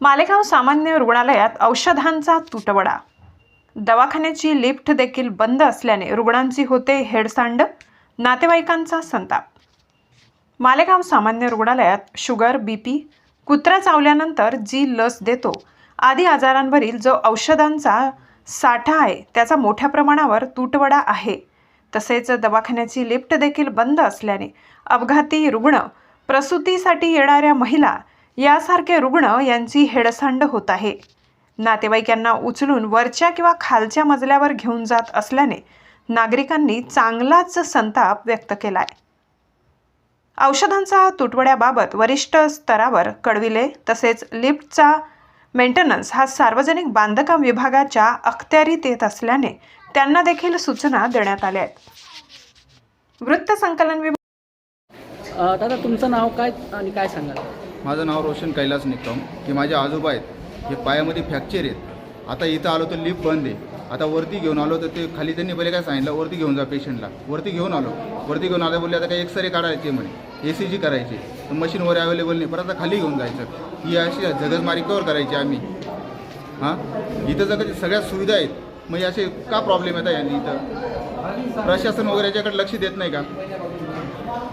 मालेगाव सामान्य रुग्णालयात औषधांचा तुटवडा. दवाखान्याची लिफ्ट देखील बंद असल्याने रुग्णांची होते हेडसांड नातेवाईकांचा संताप. मालेगाव सामान्य रुग्णालयात शुगर बीपी कुत्रा चावल्यानंतर जी लस देतो आदी आजारांवरील जो औषधांचा साठा आहे त्याचा मोठ्या प्रमाणावर तुटवडा आहे. तसेच दवाखान्याची लिफ्ट देखील बंद असल्याने अपघाती रुग्ण प्रसूतीसाठी येणाऱ्या महिला यासारखे रुग्ण यांची हेडसांड होत आहे. नातेवाईक यांना उचलून वरच्या किंवा खालच्या मजल्यावर घेऊन जात असल्याने नागरिकांनी चांगलाच संताप व्यक्त केलाय. औषधांचा तुटवड्याबाबत वरिष्ठ स्तरावर कळविले तसेच लिफ्टचा मेंटेनन्स हा सार्वजनिक बांधकाम विभागाच्या अखत्यारीत येत असल्याने त्यांना देखील सूचना देण्यात आल्या आहेत. वृत्तसंकलन विभाग दादा तुमचं नाव काय आणि काय सांगाल? माझं नाव रोशन कैलास निकम हे माझे आजोबा आहेत हे पायामध्ये फ्रॅक्चर आहेत. आता इथं आलो तर लिफ्ट बंद आहे. आता वरती घेऊन आलो तर ते खाली त्यांनी पहिले काय सांगितलं वरती घेऊन जा पेशंटला. वरती घेऊन आलो. वरती घेऊन आता बोलले आता काही एक्सरे काढायचे म्हणे. ए सी जी करायची. तर मशीनवर अवेलेबल नाही. परत आता खाली घेऊन जायचं. ही अशी जगजमारी कवर करायची आम्ही. हां? इथं जर सगळ्या सुविधा आहेत. मग असे का प्रॉब्लेम येतात यांनी इथं? प्रशासन वगैरे याच्याकडे लक्ष देत नाही का?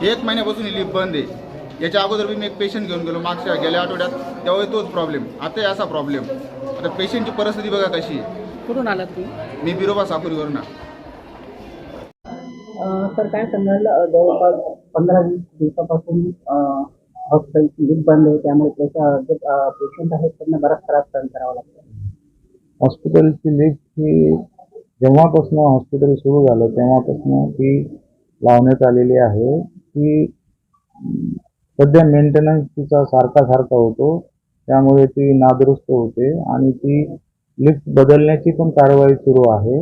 एक महिन्यापासून ही लिफ्ट बंद आहे. याच्या अगोदर मी एक पेशंट घेऊन गेलो मागच्या गेल्या आठवड्यात. त्यावेळी तोच प्रॉब्लेम आता असा प्रॉब्लेम आता पेशंटची परिस्थिती बघा कशी आहे. कुठून आलात तुम्ही? मी बिरोबा साकुरीवरनं तर काय सांगाल? अ, जवळपास पंधरा वीस दिवसापासून हॉस्पिटलची लिफ्ट बंद आहे. त्यामुळे त्याच्या जे पेशंट आहेत त्यांना बराच त्रास सहन करावा लागतो. हॉस्पिटलची लिफ्ट ही जेव्हापासून हॉस्पिटल सुरू झालं तेव्हापासून ती लावण्यात आलेली आहे. ती अं, सध्या मेंटेनन्स तिचा सारखा सारखा होतो. त्यामुळे ती नादुरुस्त होते आणि ती लिफ्ट बदलण्याची पण कारवाई सुरू आहे.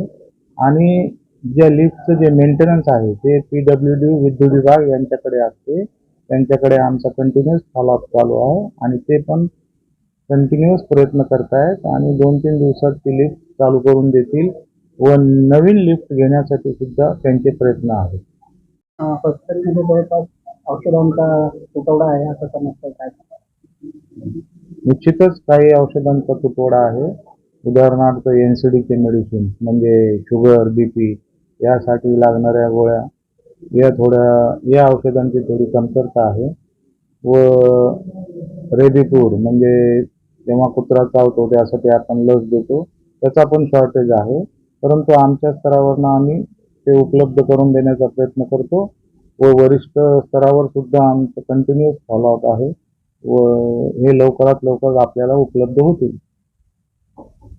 आणि ज्या लिफ्टचं जे मेंटेनन्स आहे ते पी डब्ल्यू डी विद्युत विभाग यांच्याकडे असते. त्यांच्याकडे आमचा कंटिन्युअस फॉलोअप चालू आहे आणि ते पण कंटिन्युअस प्रयत्न करतायत आणि दोन तीन दिवसात ती लिफ्ट चालू करून देतील व नवीन लिफ्ट घेण्यासाठी सुद्धा त्यांचे प्रयत्न आहेत. जवळपास औषधांचा तुटवडा आहे असं समजतं काय निश्चितच काही औषधांचा तुटवडा आहे. उदाहरणार्थ एन सी डीचे मेडिसिन म्हणजे शुगर बी पी यासाठी लागणाऱ्या गोळ्या या थोड्या या औषधांची थोडी कमतरता आहे. व रेबीपूर म्हणजे जेव्हा कुत्रा चावतो त्यासाठी आपण लस देतो. त्याचा पण शॉर्टेज आहे. परंतु आमच्या स्तरावरनं आम्ही ते उपलब्ध करून देण्याचा प्रयत्न करतो. व वरिष्ठ स्तरावर सुद्धा आमचं कंटिन्युअस फॉलोअप आहे. व हे लवकरात लवकर आपल्याला उपलब्ध होतील.